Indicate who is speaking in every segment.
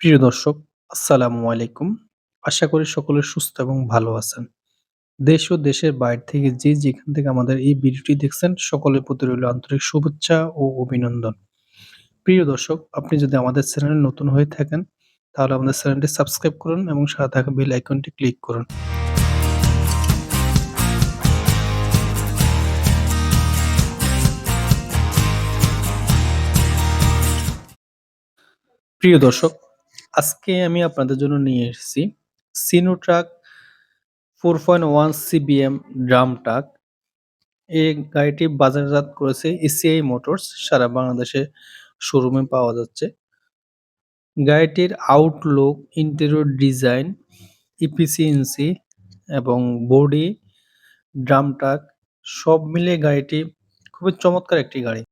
Speaker 1: প্রিয় দর্শক, আসসালামু আলাইকুম। আশা করি সকলে সুস্থ এবং ভালো আছেন। দেশ ও দেশের বাইরে থেকে যে যেখান থেকে আমাদের এই ভিডিওটি দেখছেন সকলের প্রতি রইল আন্তরিক শুভেচ্ছা ও অভিনন্দন। প্রিয় দর্শক, আপনি যদি আমাদের চ্যানেলে নতুন হয়ে থাকেন তাহলে আমাদের চ্যানেলটি সাবস্ক্রাইব করুন এবং সাথে থাকা বেল আইকনটি ক্লিক করুন। প্রিয় দর্শক, আজকে আমি আপনাদের জন্য নিয়ে এসেছি সিনোট্রাক 4.1 সিবিএম ড্রাম ট্রাক। এই গাড়িটি বাজারজাত করেছে এসিআই মোটরস সারা বাংলাদেশে শোরুমে পাওয়া যাচ্ছে। গাড়িটির আউটলুক, ইন্টেরিয়র ডিজাইন, ইফিসিয়েন্সি এবং বডি, ড্রাম ট্রাক সব মিলিয়ে গাড়িটি খুবই চমৎকার একটি গাড়ি।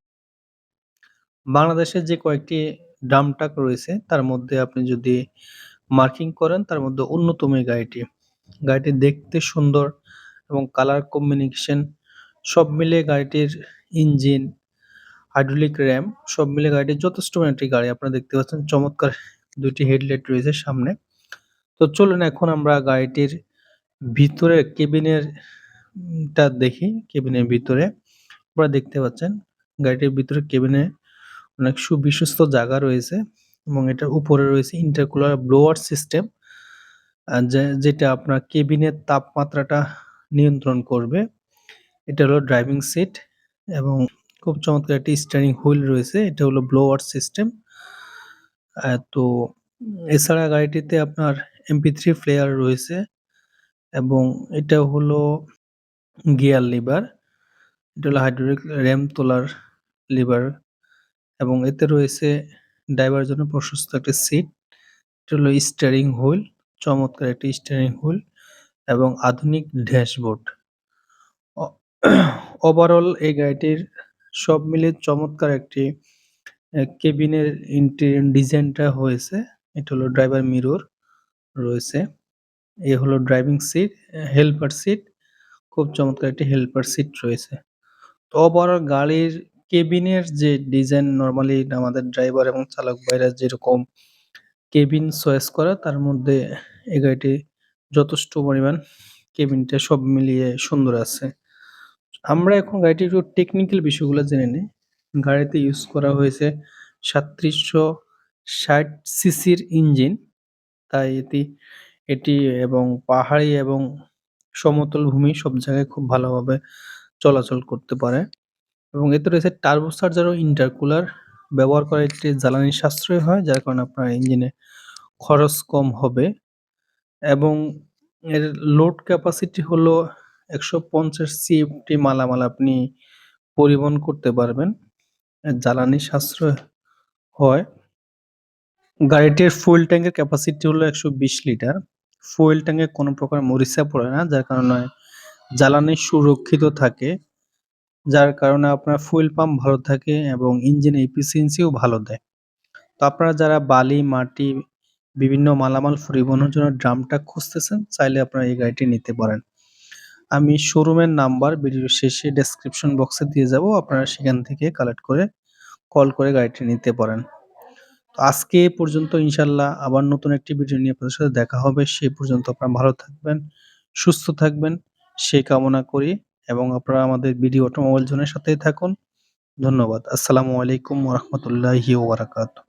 Speaker 1: বাংলাদেশে যে কয়েকটি ড্রাম ট্রাক রয়েছে তার মধ্যে আপনি যদি মার্কিং করেন তার মধ্যে অন্যতম এই গাড়িটি। গাড়িটি দেখতে সুন্দর এবং কালার কম্বিনেশন সব মিলিয়ে গাড়িটির ইঞ্জিন, হাইড্রোলিক র্যাম সব মিলিয়ে গাড়িটি যথেষ্ট একটি গাড়ি। আপনারা দেখতে পাচ্ছেন চমৎকার দুইটি হেডলাইট রয়েছে সামনে। তো চলুন এখন আমরা গাড়িটির ভিতরে কেবিনের টা দেখি কেবিনের ভিতরে। আপনারা দেখতে পাচ্ছেন গাড়িটির ভিতরে কেবিনে অনেক সুবিশ্বস্ত জায়গা রয়েছে এবং এটার উপরে রয়েছে ইন্টারকুলার ব্লোয়ার সিস্টেম যেটা আপনার কেবিনের তাপমাত্রাটা নিয়ন্ত্রণ করবে। এটা হলো ড্রাইভিং সিট এবং খুব চমৎকার একটি স্টিয়ারিং হুইল রয়েছে। এটা হলো ব্লোয়ার সিস্টেম। তো এছাড়া গাড়িটিতে আপনার এমপি থ্রি প্লেয়ার রয়েছে এবং এটা হলো গিয়ার লিভার। এটা হলো হাইড্রোলিক র্যাম তোলার লিভার এবং এতে রয়েছে ড্রাইভার জন্য প্রশস্ত একটি সিট। এটা হলো স্টিয়ারিং হুইল, চমৎকার একটি স্টিয়ারিং হুইল এবং আধুনিক ড্যাশবোর্ড। ওভারঅল এই গাড়িটির সব মিলিয়ে চমৎকার একটি কেবিনের ইন্টেরিয়র ডিজাইনটা হয়েছে। এটা হলো ড্রাইভার মিরর রয়েছে। এ হলো ড্রাইভিং সিট, হেল্পার সিট। খুব চমৎকার একটি হেল্পার সিট রয়েছে। তো ওভারঅল গাড়ির কেবিনের যে ডিজাইন নরমালি আমাদের ড্রাইভার এবং চালক ভাইরা যেরকম কেবিন চয়েস করে, তার মধ্যে এই গাড়িটি যথেষ্ট পরিমাণ কেবিনটা সব মিলিয়ে সুন্দর আছে। আমরা এখন গাড়িটির একটু টেকনিক্যাল বিষয়গুলো জেনে নিই গাড়িতে ইউজ করা হয়েছে ৩৭৬০ সিসির ইঞ্জিন। তাই এটি এটি এবং পাহাড়ি এবং সমতল ভূমি সব জায়গায় খুব ভালোভাবে চলাচল করতে পারে এবং এতে রয়েছে টার্বো চার্জার ও ইন্টারকুলার ব্যবহার করা একটি জ্বালানি সাশ্রয় হয়, যার কারণে আপনার ইঞ্জিনে খরচ কম হবে এবং এর লোড ক্যাপাসিটি হলো ১৫০ সিএফটি মালামাল আপনি পরিবহন করতে পারবেন। জ্বালানি সাশ্রয় হয়। গাড়িটির ফুয়েল ট্যাংকের ক্যাপাসিটি হলো ১২০ লিটার। ফুয়েল ট্যাংকে কোনো প্রকার মরিচা পড়ে না, যার কারণে জ্বালানি সুরক্ষিত থাকে। যার কারণে আপনার ফুয়েল পাম্প ভালো থাকে এবং ইঞ্জিন এফিসিয়েন্সিও ভালো দেয়। তো আপনারা যারা বালি, মাটি বিভিন্ন মালামাল পরিবহনের জন্য ড্রামটা খুঁজতেছেন চাইলে আপনারা এই গাড়িটি নিতে পারেন। আমি শোরুমের নাম্বার ভিডিওর শেষে ডেসক্রিপশন বক্সে দিয়ে যাব। আপনারা সেখান থেকে কালেক্ট করে কল করে গাড়িটি নিতে পারেন। তো আজকে পর্যন্ত ইনশাল্লাহ আবার নতুন একটি ভিডিও নিয়ে আপনাদের সাথে দেখা হবে। সেই পর্যন্ত আপনারা ভালো থাকবেন, সুস্থ থাকবেন সেই কামনা করি এবং আপনারা আমাদের বিডি অটোমোবাইল জোনের সাথেই থাকুন। ধন্যবাদ। আসসালামু আলাইকুম রহমতুল্লাহি ওবরাকাতু।